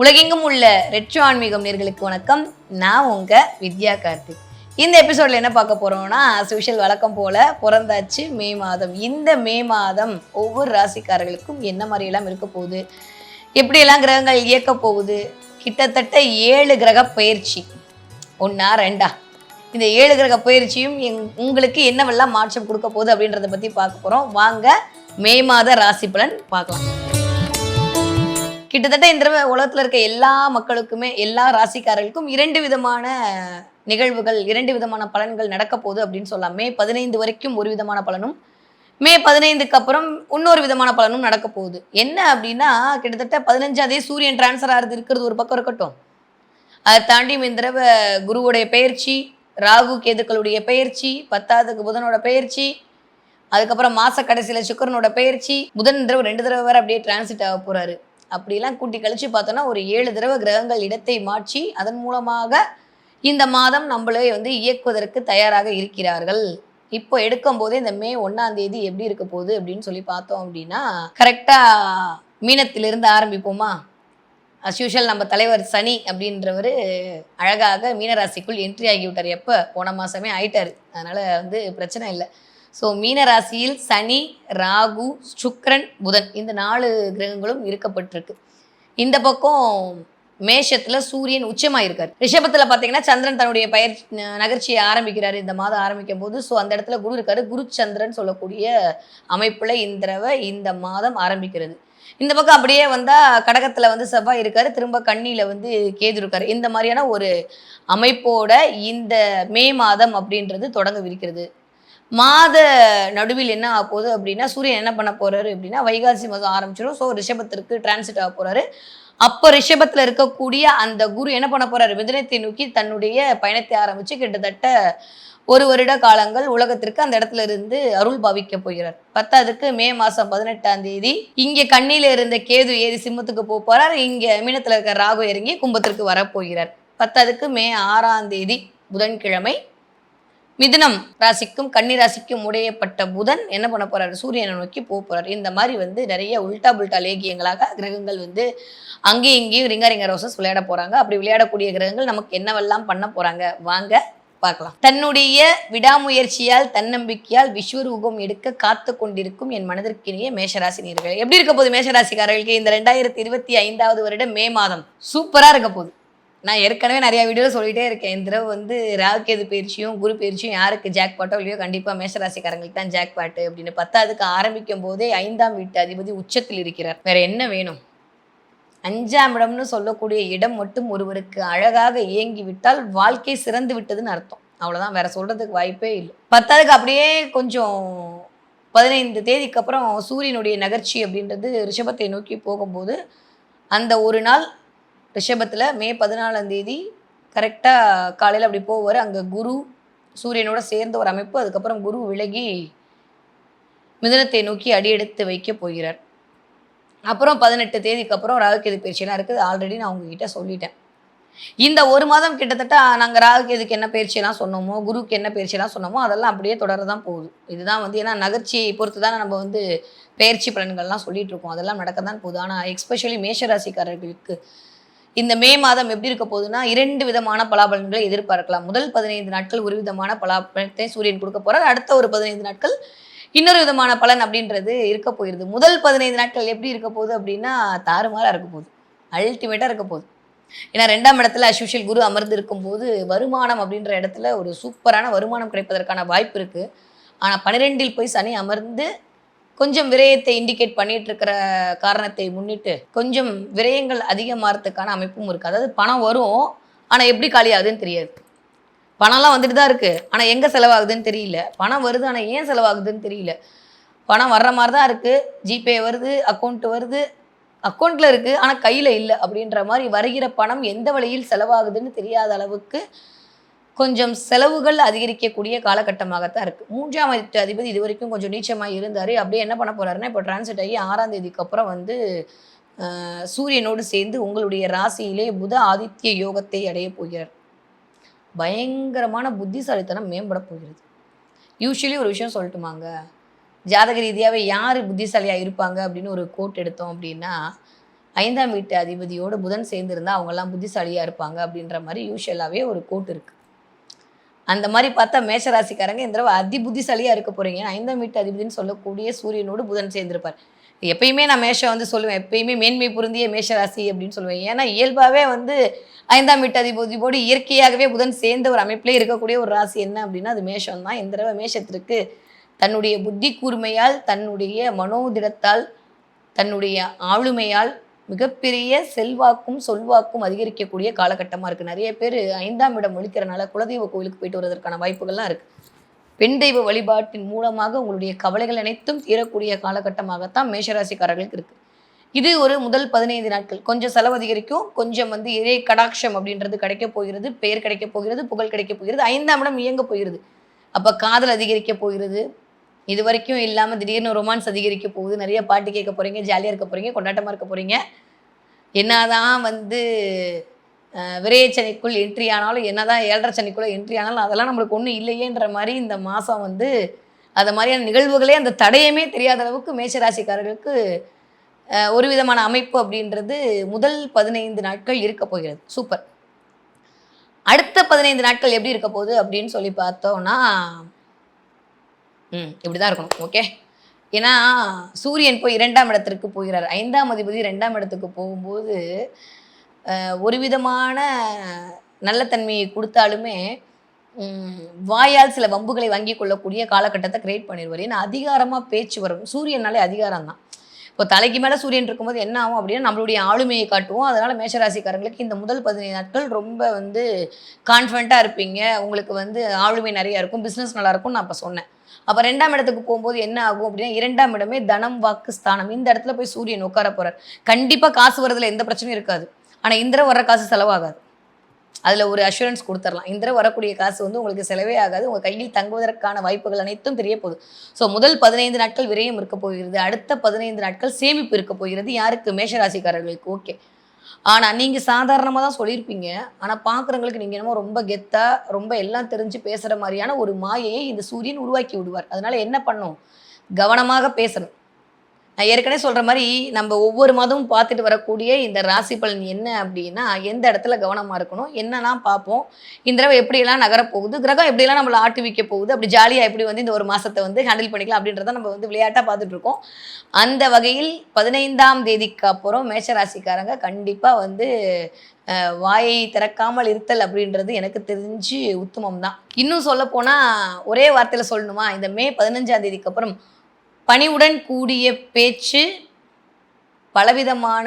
உலகெங்கும் உள்ள ரெட்ரோ ஆன்மீகம் நேர்களுக்கு வணக்கம். நான் உங்க வித்யா கார்த்திக். இந்த எபிசோட்ல என்ன பார்க்க போறோம்னா சுஷல் வழக்கம் போல பிறந்தாச்சு மே மாதம். இந்த மே மாதம் ஒவ்வொரு ராசிக்காரர்களுக்கும் என்ன மாதிரியெல்லாம் இருக்க போகுது? எப்படியெல்லாம் கிரகங்கள் இயக்க போகுது? கிட்டத்தட்ட ஏழு கிரக பயிற்சி. ஒன்றா ரெண்டா? இந்த ஏழு கிரக பயிற்சியும் எங் உங்களுக்கு என்னவெல்லாம் மாற்றம் கொடுக்க போகுது அப்படின்றத பற்றி பார்க்க போகிறோம் வாங்க மே மாத ராசி பலன் பார்க்கலாம். கிட்டத்தட்ட இந்த தடவை உலகத்தில் இருக்க எல்லா மக்களுக்குமே எல்லா ராசிக்காரர்களுக்கும் இரண்டு விதமான நிகழ்வுகள் இரண்டு விதமான பலன்கள் நடக்க போகுது அப்படின்னு சொல்லலாம். மே பதினைந்து வரைக்கும் ஒரு விதமான பலனும் மே பதினைந்துக்கு அப்புறம் இன்னொரு விதமான பலனும் நடக்க போகுது. என்ன அப்படின்னா கிட்டத்தட்ட பதினஞ்சாந்தேதி சூரியன் டிரான்ஸ்ஃபர் ஆகிறது இருக்கிறது ஒரு பக்கம் இருக்கட்டும். அதை தாண்டி இந்த தடவை குருவுடைய பயிற்சி ராகு கேதுக்களுடைய பயிற்சி பத்தாவதுக்கு புதனோட பயிற்சி அதுக்கப்புறம் மாச கடைசியில் சுக்கரனோட பெயர்ச்சி புதன் தடவை ரெண்டு தடவை வேற அப்படியே டிரான்சிட் ஆக போறாரு. அப்படிலாம் கூட்டி கழிச்சு பார்த்தோன்னா ஒரு ஏழு தடவை கிரகங்கள் இடத்தை மாற்றி அதன் மூலமாக இந்த மாதம் நம்மளே வந்து இயக்குவதற்கு தயாராக இருக்கிறார்கள். இப்போ எடுக்கும் போதே இந்த மே ஒன்னாம் தேதி எப்படி இருக்க போகுது அப்படின்னு சொல்லி பார்த்தோம் அப்படின்னா கரெக்டா மீனத்திலிருந்து ஆரம்பிப்போமா? அஸ்யூஷுவல் நம்ம தலைவர் சனி அப்படின்றவர் அழகாக மீனராசிக்குள் என்ட்ரி ஆகிவிட்டார். எப்போ? போன மாதமே ஆயிட்டார். அதனால் வந்து பிரச்சனை இல்லை. ஸோ மீனராசியில் சனி ராகு சுக்ரன் புதன் இந்த நாலு கிரகங்களும் இருக்கப்பட்டிருக்கு. இந்த பக்கம் மேஷத்தில் சூரியன் உச்சமாக இருக்கார் ரிஷபத்தில் பார்த்தீங்கன்னா சந்திரன் தன்னுடைய பயிர் நகர்ச்சியை ஆரம்பிக்கிறார். இந்த மாதம் ஆரம்பிக்கும் போது ஸோ அந்த இடத்துல குரு இருக்காரு. குரு சந்திரன் சொல்லக்கூடிய அமைப்பில் இந்த தடவை இந்த மாதம் ஆரம்பிக்கிறது. இந்த பக்கம் அப்படியே வந்தால் கடகத்தில் வந்து செவ்வாய் இருக்கார். திரும்ப கண்ணியில் வந்து கேது இருக்கார். இந்த மாதிரியான ஒரு அமைப்போட இந்த மே மாதம் அப்படின்றது தொடங்கவிருக்கிறது மாத நடுவில் என்ன ஆக போகுது அப்படின்னா சூரியன் என்ன பண்ண போறாரு அப்படின்னா வைகாசி மாதம் ஆரம்பிச்சிடும் ஸோ ரிஷபத்திற்கு டிரான்சிட் ஆக போறாரு. அப்போ ரிஷபத்தில் இருக்கக்கூடிய அந்த குரு என்ன பண்ண போறாரு? மிதனத்தை நோக்கி தன்னுடைய பயணத்தை ஆரம்பிச்சு கிட்டத்தட்ட ஒரு வருட காலங்கள் உலகத்திற்கு அந்த இடத்துல இருந்து அருள் பாவிக்க போகிறார். பத்தாவதுக்கு மே மாசம் பதினெட்டாம் தேதி இங்க கண்ணில இருந்த கேது ஏறி சிம்மத்துக்கு போக போறார். இங்க மீனத்துல இருக்க ராகு இறங்கி கும்பத்திற்கு வரப்போகிறார் பத்தாவதுக்கு மே ஆறாம் தேதி புதன்கிழமை மிதுனம் ராசிக்கும் கன்னி ராசிக்கும் உடையப்பட்ட புதன் என்ன பண்ண போறாரு? சூரியனை நோக்கி போக போறாரு. இந்த மாதிரி வந்து நிறைய உல்டா புல்டா லேகியங்களாக கிரகங்கள் வந்து அங்கேயும் இங்கேயும் ரிங்கா ரிங்க ரோசஸ் விளையாட போறாங்க. அப்படி விளையாடக்கூடிய கிரகங்கள் நமக்கு என்னவெல்லாம் பண்ண போறாங்க? வாங்க பார்க்கலாம். தன்னுடைய விடாமுயற்சியால் தன்னம்பிக்கையால் விஸ்வரூபம் எடுக்க காத்து கொண்டிருக்கும் என் மனதிற்கினிய நீர்கள். எப்படி இருக்க போகுது மேஷராசிக்காரர்களுக்கு? இந்த ரெண்டாயிரத்தி இருபத்தி ஐந்தாவது வருடம் மே மாதம் சூப்பரா இருக்க போகுது. நான் ஏற்கனவே நிறைய வீடியோவில் சொல்லிகிட்டே இருக்கேன். இந்த தடவை வந்து ராகுகேது பயிற்சியும் குரு பயிற்சியும் யாருக்கு ஜாக் பாட்டோ இல்லையோ கண்டிப்பாக மேஷராசிக்காரங்களுக்கு தான் ஜாக் பாட்டு அப்படின்னு பத்தாவதுக்கு ஆரம்பிக்கும் போதே ஐந்தாம் வீட்டு அதிபதி உச்சத்தில் இருக்கிறார். வேற என்ன வேணும்? அஞ்சாம் இடம்னு சொல்லக்கூடிய இடம் மட்டும் ஒருவருக்கு அழகாக இயங்கி விட்டால் வாழ்க்கை சிறந்து விட்டதுன்னு அர்த்தம். அவ்வளோதான் வேற சொல்கிறதுக்கு வாய்ப்பே இல்லை. பத்தாவதுக்கு அப்படியே கொஞ்சம் பதினைந்து தேதிக்கு அப்புறம் சூரியனுடைய நகர்ச்சி அப்படின்றது ரிஷபத்தை நோக்கி போகும்போது அந்த ஒரு நாள் ரிஷபத்தில் மே பதினாலாம் தேதி கரெக்டாக காலையில் அப்படி போவார். அங்கே குரு சூரியனோட சேர்ந்த ஒரு அமைப்பு. அதுக்கப்புறம் குரு விலகி மிதுனத்தை நோக்கி அடியெடுத்து வைக்க போகிறார். அப்புறம் பதினெட்டு தேதிக்கு அப்புறம் ராகுகேது பயிற்சியெல்லாம் இருக்குது ஆல்ரெடி நான் உங்ககிட்ட சொல்லிட்டேன். இந்த ஒரு மாதம் கிட்டத்தட்ட நாங்கள் ராகுகேதுக்கு என்ன பயிற்சியெல்லாம் சொன்னோமோ குருவுக்கு என்ன பயிற்சியெல்லாம் சொன்னோமோ அதெல்லாம் அப்படியே தொடர தான் போகுது. இதுதான் வந்து ஏன்னா நகர்ச்சியை பொறுத்து தான் நம்ம வந்து பயிற்சி பலன்கள்லாம் சொல்லிட்டு இருக்கோம். அதெல்லாம் நடக்க தான் போகுது. ஆனால் எக்ஸ்பெஷலி மேஷராசிக்காரர்களுக்கு இந்த மே மாதம் எப்படி இருக்க போகுதுன்னா இரண்டு விதமான பலாபலன்களை எதிர்பார்க்கலாம். முதல் பதினைந்து நாட்கள் ஒரு விதமான பலாபலத்தை சூரியன் கொடுக்க போறார். அடுத்த ஒரு பதினைந்து நாட்கள் இன்னொரு விதமான பலன் அப்படின்றது இருக்க போயிருது. முதல் பதினைந்து நாட்கள் எப்படி இருக்க போகுது அப்படின்னா தாறுமாறா இருக்க போகுது. அல்டிமேட்டாக இருக்க போகுது. ஏன்னா ரெண்டாம் இடத்துல அஸ்யூஷல் குரு அமர்ந்து இருக்கும்போது வருமானம் அப்படின்ற இடத்துல ஒரு சூப்பரான வருமானம் கிடைப்பதற்கான வாய்ப்பு இருக்கு. ஆனால் பன்னிரெண்டில் போய் சனி அமர்ந்து கொஞ்சம் விரயத்தை இண்டிகேட் பண்ணிட்டு இருக்கிற காரணத்தை முன்னிட்டு கொஞ்சம் விரயங்கள் அதிகமாகறதுக்கான அமைப்பும் இருக்குது அதாவது பணம் வரும் ஆனால் எப்படி காலியாகுதுன்னு தெரியாது. பணம்லாம் வந்துட்டு தான் இருக்குது ஆனால் எங்கே செலவாகுதுன்னு தெரியல. பணம் வருது ஆனால் ஏன் செலவாகுதுன்னு தெரியல. பணம் வர்ற மாதிரி தான் இருக்குது ஜிபே வருது அக்கௌண்ட் வருது. அக்கௌண்ட்டில் இருக்குது ஆனால் கையில் இல்லை அப்படின்ற மாதிரி வருகிற பணம் எந்த வழியில் செலவாகுதுன்னு தெரியாத அளவுக்கு கொஞ்சம் செலவுகள் அதிகரிக்கக்கூடிய காலகட்டமாகத்தான் இருக்குது மூன்றாம் அதிபதி அதிபதி இது வரைக்கும் கொஞ்சம் நீச்சமாக இருந்தார். அப்படியே என்ன பண்ண போகிறாருன்னா இப்போ டிரான்சிட் ஆகி ஆறாம் தேதிக்கு அப்புறம் வந்து சூரியனோடு சேர்ந்து உங்களுடைய ராசியிலே புத ஆதித்ய யோகத்தை அடைய போகிறார். பயங்கரமான புத்திசாலித்தனம் மேம்பட போகிறது. யூஸ்வலி ஒரு விஷயம் சொல்லட்டுமாங்க? ஜாதக ரீதியாகவே யார் புத்திசாலியாக இருப்பாங்க அப்படின்னு ஒரு கோட் எடுத்தோம் அப்படின்னா ஐந்தாம் வீட்டு அதிபதியோடு புதன் சேர்ந்துருந்தால் அவங்கெல்லாம் புத்திசாலியாக இருப்பாங்க அப்படின்ற மாதிரி யூஷுவலாகவே ஒரு கோட் இருக்குது அந்த மாதிரி பார்த்தா மேஷராசிக்காரங்க இந்த தடவை அதி புத்திசாலியாக இருக்க போறீங்க. ஐந்தாம் வீட்டு அதிபதினு சொல்லக்கூடிய சூரியனோடு புதன் சேர்ந்திருப்பார். எப்பயுமே நான் மேஷம் வந்து சொல்லுவேன். எப்பயுமே மேன்மை பொருந்திய மேஷராசி அப்படின்னு சொல்லுவேன். ஏன்னா இயல்பாகவே வந்து ஐந்தாம் வீட்டு அதிபதியோடு இயற்கையாகவே புதன் சேர்ந்த ஒரு அமைப்பிலே இருக்கக்கூடிய ஒரு ராசி என்ன அப்படின்னா அது மேஷம் தான் இந்த தடவை மேஷத்திற்கு தன்னுடைய புத்தி கூர்மையால் தன்னுடைய மனோதிடத்தால் தன்னுடைய ஆளுமையால் மிகப்பெரிய செல்வாக்கும் சொல்வாக்கும் அதிகரிக்கக்கூடிய காலகட்டமாக இருக்குது நிறைய பேர் ஐந்தாம் இடம் ஒழிக்கிறனால குலதெய்வ கோயிலுக்கு போயிட்டு வருவதற்கான வாய்ப்புகள்லாம் இருக்குது பெண் தெய்வ வழிபாட்டின் மூலமாக உங்களுடைய கவலைகள் அனைத்தும் தீரக்கூடிய காலகட்டமாகத்தான் மேஷராசிக்காரர்களுக்கு இருக்குது இது ஒரு முதல் பதினைந்து நாட்கள். கொஞ்சம் செலவு அதிகரிக்கும். கொஞ்சம் வந்து இறை கடாட்சம் அப்படின்றது கிடைக்க போகிறது பெயர் கிடைக்க போகிறது புகழ் கிடைக்க போகிறது ஐந்தாம் இடம் இயங்க போகிறது. அப்போ காதல் அதிகரிக்க போகிறது. இது வரைக்கும் இல்லாமல் திடீர்னு ரொமான்ஸ் அதிகரிக்க போகுது. நிறைய பாட்டு கேட்க போகிறீங்க ஜாலியாக இருக்க போகிறீங்க கொண்டாட்டமாக இருக்க போகிறீங்க என்னதான் வந்து விரையச்சனைக்குள் என்ட்ரி ஆனாலும் என்னதான் ஏழரை சனிக்குள்ளே என்ட்ரி ஆனாலும் அதெல்லாம் நம்மளுக்கு ஒன்றும் இல்லையேன்ற மாதிரி இந்த மாதம் வந்து அது மாதிரியான நிகழ்வுகளே அந்த தடையுமே தெரியாத அளவுக்கு மேஷராசிக்காரர்களுக்கு ஒரு விதமான அமைப்பு அப்படின்றது முதல் பதினைந்து நாட்கள் இருக்க போகிறது. சூப்பர். அடுத்த பதினைந்து நாட்கள் எப்படி இருக்க போகுது அப்படின்னு சொல்லி பார்த்தோம்னா ம் இப்படி தான் இருக்கணும் ஓகே ஏன்னா சூரியன் போய் இரண்டாம் இடத்திற்கு போகிறார். ஐந்தாம் அதிபதி ரெண்டாம் இடத்துக்கு போகும்போது ஒரு விதமான நல்ல தன்மையை கொடுத்தாலுமே வாயால் சில வம்புகளை வாங்கி கொள்ளக்கூடிய காலகட்டத்தை கிரியேட் பண்ணிடுவார். ஏன்னா அதிகாரமாக பேச்சு வரும். சூரியனாலே அதிகாரம் தான் இப்போ தலைக்கு மேலே சூரியன் இருக்கும்போது என்ன ஆகும் அப்படின்னா நம்மளுடைய ஆளுமையை காட்டுவோம். அதனால் மேஷராசிக்காரங்களுக்கு இந்த முதல் பதினைந்து நாட்கள் ரொம்ப வந்து கான்ஃபிடண்ட்டாக இருப்பீங்க. உங்களுக்கு வந்து ஆளுமை நிறையா இருக்கும். பிஸ்னஸ் நல்லாயிருக்கும் நான் இப்போ சொன்னேன். அப்போ ரெண்டாம் இடத்துக்கு போகும்போது என்ன ஆகும் அப்படின்னா இரண்டாம் இடமே தனம் வாக்கு ஸ்தானம். இந்த இடத்துல போய் சூரியன் உட்கார போறார். கண்டிப்பாக காசு வரதுல எந்த பிரச்சனையும் இருக்காது. ஆனால் இந்த வர்ற காசு செலவாகாது. அதில் ஒரு அஷூரன்ஸ் கொடுத்துடலாம் இந்த வரக்கூடிய காசு வந்து உங்களுக்கு செலவே ஆகாது. உங்கள் கையில் தங்குவதற்கான வாய்ப்புகள் அனைத்தும் தெரிய போகுது. ஸோ முதல் பதினைந்து நாட்கள் விரயம் இருக்க போகிறது. அடுத்த பதினைந்து நாட்கள் சேமிப்பு இருக்க போகிறது. யாருக்கு? மேஷராசிக்காரர்களுக்கு. ஓகே ஆனால் நீங்கள் சாதாரணமாக தான் சொல்லியிருப்பீங்க ஆனால் பார்க்குறவங்களுக்கு நீங்கள் என்னமோ ரொம்ப கெத்தாக ரொம்ப எல்லாம் தெரிஞ்சு பேசுகிற மாதிரியான ஒரு மாயையை இந்த சூரியன் உருவாக்கி விடுவார். அதனால என்ன பண்ணும்? கவனமாக பேசணும். நான் ஏற்கனவே சொல்கிற மாதிரி நம்ம ஒவ்வொரு மாதமும் பார்த்துட்டு வரக்கூடிய இந்த ராசி பலன் என்ன அப்படின்னா எந்த இடத்துல கவனமாக இருக்கணும் என்னெல்லாம் பார்ப்போம். இந்த தடவை எப்படியெல்லாம் நகரப்போகுது கிரகம் எப்படியெல்லாம் நம்மளை ஆட்டி வைக்க போகுது அப்படி ஜாலியாக எப்படி வந்து இந்த ஒரு மாதத்தை வந்து ஹேண்டில் பண்ணிக்கலாம் அப்படின்றத நம்ம வந்து விளையாட்டாக பார்த்துட்ருக்கோம் அந்த வகையில் பதினைந்தாம் தேதிக்கு அப்புறம் மேஷராசிக்காரங்க கண்டிப்பாக வந்து வாயை திறக்காமல் இருத்தல் அப்படின்றது எனக்கு தெரிஞ்சு உத்தமம் தான் இன்னும் சொல்ல ஒரே வார்த்தையில் சொல்லணுமா? இந்த மே பதினஞ்சாம் தேதிக்கு அப்புறம் பணிவுடன் கூடிய பேச்சு பலவிதமான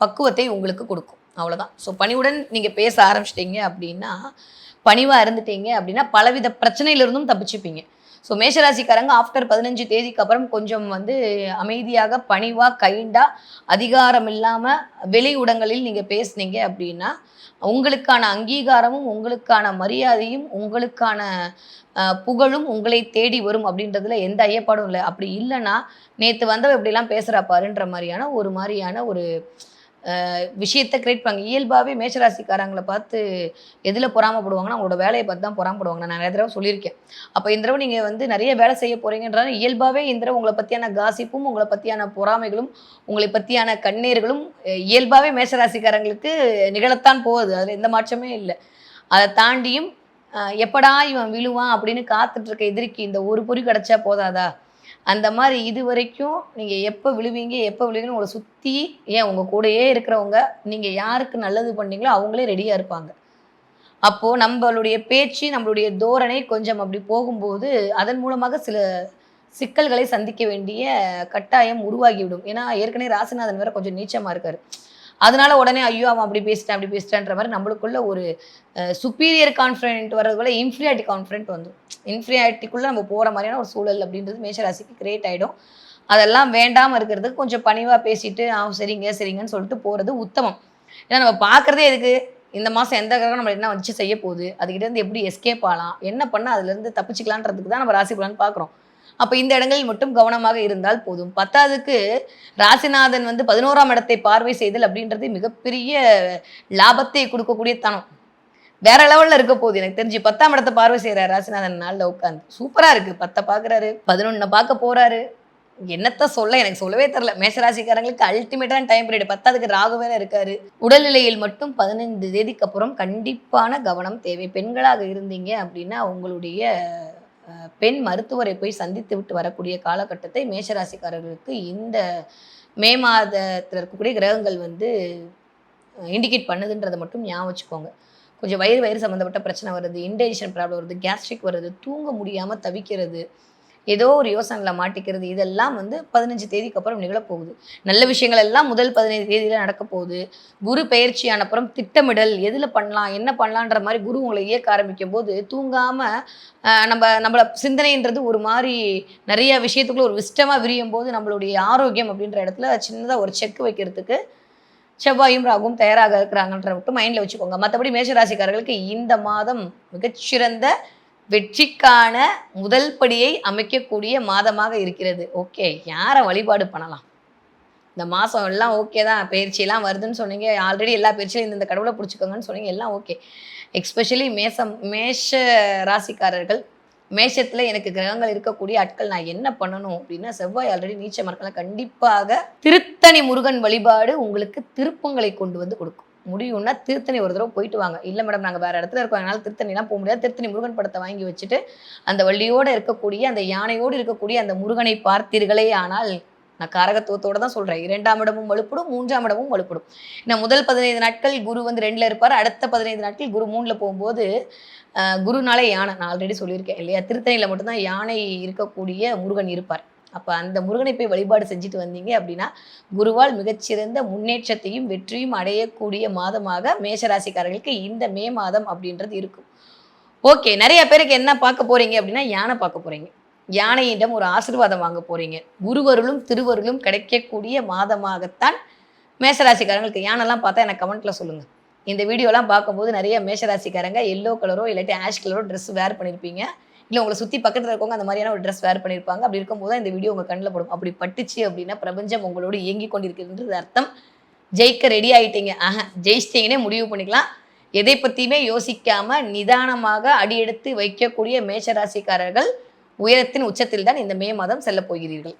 பக்குவத்தை உங்களுக்கு கொடுக்கும். அவ்வளோதான் ஸோ பணிவுடன் நீங்கள் பேச ஆரம்பிச்சிட்டீங்க அப்படின்னா பணிவாக இருந்துட்டீங்க அப்படின்னா பலவித பிரச்சனையிலிருந்தும் தப்பிச்சுப்பீங்க. ஸோ மேஷராசிக்காரங்க ஆஃப்டர் பதினஞ்சு தேதிக்கு அப்புறம் கொஞ்சம் வந்து அமைதியாக பணிவாக கைண்டாக அதிகாரம் இல்லாமல் வெளி இடங்களில் நீங்கள் பேசுனீங்க அப்படின்னா உங்களுக்கான அங்கீகாரமும் உங்களுக்கான மரியாதையும் உங்களுக்கான புகழும் உங்களை தேடி வரும் அப்படின்றதுல எந்த ஐயப்பாடும் இல்லை. அப்படி இல்லைன்னா நேற்று வந்தவ இப்படிலாம் பேசுகிறா பாருன்ற மாதிரியான ஒரு மாதிரியான ஒரு விஷயத்தை கிரியேட் பண்ணுவாங்க இயல்பாகவே மேஷராசிக்காரங்களை பார்த்து எதில் பொறாமப்படுவாங்கன்னா அவங்களோட வேலையை பார்த்து தான் பொறாமப்படுவாங்க. நான் நிறைய தடவை சொல்லியிருக்கேன். அப்போ இந்த தடவை நீங்கள் வந்து நிறைய வேலை செய்ய போகிறீங்கன்றாலும் இயல்பாகவே இந்த தடவை உங்களை பற்றியான காசிப்பும் உங்களை பற்றியான பொறாமைகளும் உங்களை பற்றியான கண்ணீர்களும் இயல்பாகவே மேஷராசிக்காரங்களுக்கு நிகழத்தான் போகுது. அதில் எந்த மாற்றமே இல்லை. அதை தாண்டியும் எப்படா இவன் விழுவான் அப்படின்னு காத்துட்ருக்க எதிரிக்கு இந்த ஒரு பொறி கிடச்சா போதாதா? அந்த மாதிரி இது வரைக்கும் நீங்கள் எப்போ விழுவீங்க எப்போ விழுவீங்கன்னு உங்களை சுற்றி ஏன் உங்கள் கூடயே இருக்கிறவங்க நீங்கள் யாருக்கு நல்லது பண்ணீங்களோ அவங்களே ரெடியாக இருப்பாங்க. அப்போது நம்மளுடைய பேச்சு நம்மளுடைய தோரணை கொஞ்சம் அப்படி போகும்போது அதன் மூலமாக சில சிக்கல்களை சந்திக்க வேண்டிய கட்டாயம் உருவாகிவிடும். ஏன்னா ஏற்கனவே ராசிநாதன் வேற கொஞ்சம் நீச்சமாக இருக்காரு. அதனால உடனே ஐயோ அவன் அப்படி பேசிட்டேன் அப்படி பேசிட்டேன்ற மாதிரி நம்மளுக்குள்ள ஒரு சுப்பீரியர் கான்ஃபிடென்ட் வர்றதுக்குள்ள இன்ஃபீரியாரிட்டி கான்ஃபிடென்ட் வந்துடும் இன்ஃபீரியாரிட்டிக்குள்ளே நம்ம போகிற மாதிரியான ஒரு சூழல் அப்படின்றது மேஷராசிக்கு கிரியேட் ஆகிடும் அதெல்லாம் வேண்டாமல் இருக்கிறதுக்கு கொஞ்சம் பணிவாக பேசிட்டு ஆ சரிங்க சரிங்கன்னு சொல்லிட்டு போகிறது உத்தமம். ஏன்னா நம்ம பார்க்குறதே எதுக்கு? இந்த மாதம் எந்த கிரகம் நம்ம என்ன வச்சு செய்ய போகுது அதுக்கிட்ட இருந்து எப்படி எஸ்கேப் ஆகலாம்? என்ன பண்ணால் அதுலேருந்து தப்பிச்சுக்கலான்றதுக்கு தான் நம்ம ராசி பலன் பார்க்குறோம் அப்போ இந்த இடங்களில் மட்டும் கவனமாக இருந்தால் போதும். பத்தாவதுக்கு ராசிநாதன் வந்து பதினோராம் இடத்தை பார்வை செய்தல் அப்படின்றது மிகப்பெரிய லாபத்தை கொடுக்கக்கூடிய தனம். வேற லெவல்ல இருக்க போகுது. எனக்கு தெரிஞ்சு பத்தாம் இடத்தை பார்வை செய்கிறார் ராசிநாதன் நாளில் உட்காந்து சூப்பரா இருக்கு. பத்தை பார்க்குறாரு பதினொன்னை பார்க்க போறாரு. என்னத்த சொல்ல எனக்கு சொல்லவே தெரில மேசராசிக்காரங்களுக்கு அல்டிமேட்டான டைம் பீரியட் பத்தாவதுக்கு ராகு வேற இருக்காரு. உடல்நிலையில் மட்டும் பதினைந்து தேதிக்கு அப்புறம் கண்டிப்பான கவனம் தேவை. பெண்களாக இருந்தீங்க அப்படின்னா உங்களுடைய பெண் மருத்துவரை போய் சந்தித்து விட்டு வரக்கூடிய காலகட்டத்தை மேஷராசிக்காரர்களுக்கு இந்த மே மாதத்தில் இருக்கக்கூடிய கிரகங்கள் வந்து இண்டிகேட் பண்ணுதுன்றதை மட்டும் ஞாபகம் வச்சுக்கோங்க. கொஞ்சம் வயிறு வயிறு சம்மந்தப்பட்ட பிரச்சனை வருது இன்டைஜஷன் ப்ராப்ளம் வருது கேஸ்ட்ரிக் வருது தூங்க முடியாமல் தவிக்கிறது ஏதோ ஒரு யோசனையில் மாட்டிக்கிறது. இதெல்லாம் வந்து பதினஞ்சு தேதிக்கு அப்புறம் நிகழப்போகுது. நல்ல விஷயங்கள் எல்லாம் முதல் பதினைந்து தேதியில் நடக்க போகுது. குரு பயிற்சியான அப்புறம் திட்டமிடல் எதில் பண்ணலாம் என்ன பண்ணலான்ற மாதிரி குரு உங்களை இயக்க ஆரம்பிக்கும் போது தூங்காமல் நம்ம நம்மள சிந்தனைன்றது ஒரு மாதிரி நிறைய விஷயத்துக்குள்ள ஒரு விஷ்டமாக விரியும் போது நம்மளுடைய ஆரோக்கியம் அப்படின்ற இடத்துல சின்னதாக ஒரு செக் வைக்கிறதுக்கு செவ்வாயும் ராகும் தயாராக இருக்கிறாங்கன்ற மட்டும் மைண்டில் வச்சுக்கோங்க. மற்றபடி மேஷராசிக்காரர்களுக்கு இந்த மாதம் மிகச்சிறந்த வெற்றிக்கான முதல் படியை அமைக்கக்கூடிய மாதமாக இருக்கிறது. ஓகே யாரை வழிபாடு பண்ணலாம்? இந்த மாதம் எல்லாம் ஓகே தான். பயிற்சியெல்லாம் வருதுன்னு சொன்னீங்க. ஆல்ரெடி எல்லா பயிற்சியிலும் இந்த கடவுளை பிடிச்சிக்கோங்கன்னு சொன்னீங்க. எல்லாம் ஓகே எக்ஸ்பெஷலி மேசம் மேஷ ராசிக்காரர்கள் மேஷத்தில் எனக்கு கிரகங்கள் இருக்கக்கூடிய ஆட்கள் நான் என்ன பண்ணணும் அப்படின்னா செவ்வாய் ஆல்ரெடி நீச்ச மரத்தில் கண்டிப்பாக திருத்தணி முருகன் வழிபாடு உங்களுக்கு திருப்பங்களை கொண்டு வந்து கொடுக்கும். முடியும்னா திருத்தணி ஒரு தடவை போயிட்டு வாங்க. இல்லை மேடம் நாங்கள் வேறு இடத்துல இருக்கோம். அதனால் திருத்தணிலாம் போக முடியாது. திருத்தணி முருகன் படத்தை வாங்கி வச்சுட்டு அந்த வள்ளியோடு இருக்கக்கூடிய அந்த யானையோடு இருக்கக்கூடிய அந்த முருகனை பார்த்தீர்களே ஆனால் நான் காரகத்துவத்தோட தான் சொல்கிறேன் இரண்டாம் இடமும் வலுப்படும் மூன்றாம் இடமும் வலுப்படும். நான் முதல் பதினைந்து நாட்கள் குரு வந்து ரெண்டில் இருப்பார். அடுத்த பதினைந்து நாட்கள் குரு மூணில் போகும்போது குருனாலே யானை. நான் ஆல்ரெடி சொல்லியிருக்கேன் இல்லையா? திருத்தணியில் மட்டும்தான் யானை இருக்கக்கூடிய முருகன் இருப்பார். அப்போ அந்த முருகனை போய் வழிபாடு செஞ்சுட்டு வந்தீங்க அப்படின்னா குருவால் மிகச்சிறந்த முன்னேற்றத்தையும் வெற்றியும் அடையக்கூடிய மாதமாக மேஷராசிக்காரர்களுக்கு இந்த மே மாதம் அப்படின்றது இருக்கும். ஓகே நிறைய பேருக்கு என்ன பார்க்க போறீங்க அப்படின்னா யானை பார்க்க போறீங்க. யானையிடம் ஒரு ஆசீர்வாதம் வாங்க போறீங்க. குருவருளும் திருவருளும் கிடைக்கக்கூடிய மாதமாகத்தான் மேஷராசிக்காரங்களுக்கு யானைலாம் பார்த்தா எனக்கு கமெண்ட்ல சொல்லுங்க. இந்த வீடியோலாம் பார்க்கும்போது நிறைய மேஷராசிக்காரங்க எல்லோ கலரோ இல்லாட்டி ஆஷ் கலரோ ட்ரெஸ் வேர் பண்ணியிருப்பீங்க இல்லை உங்களை சுற்றி பக்கத்தில் இருக்கவங்க அந்த மாதிரியான ஒரு ட்ரெஸ் வேர் பண்ணியிருப்பாங்க அப்படி இருக்கும்போது இந்த வீடியோ உங்கள் கண்ணில் படும். அப்படி பட்டுச்சு அப்படின்னா பிரபஞ்சம் உங்களோடு இயங்கி கொண்டிருக்கிறது அர்த்தம். ஜெயிக்க ரெடி ஆகிட்டீங்க ஆஹா ஜெயிச்சிட்டிங்கன்னே முடிவு பண்ணிக்கலாம். எதை பற்றியுமே யோசிக்காமல் நிதானமாக அடியெடுத்து வைக்கக்கூடிய மேஷராசிக்காரர்கள் உயரத்தின் உச்சத்தில் தான் இந்த மே மாதம் செல்ல போகிறீர்கள்.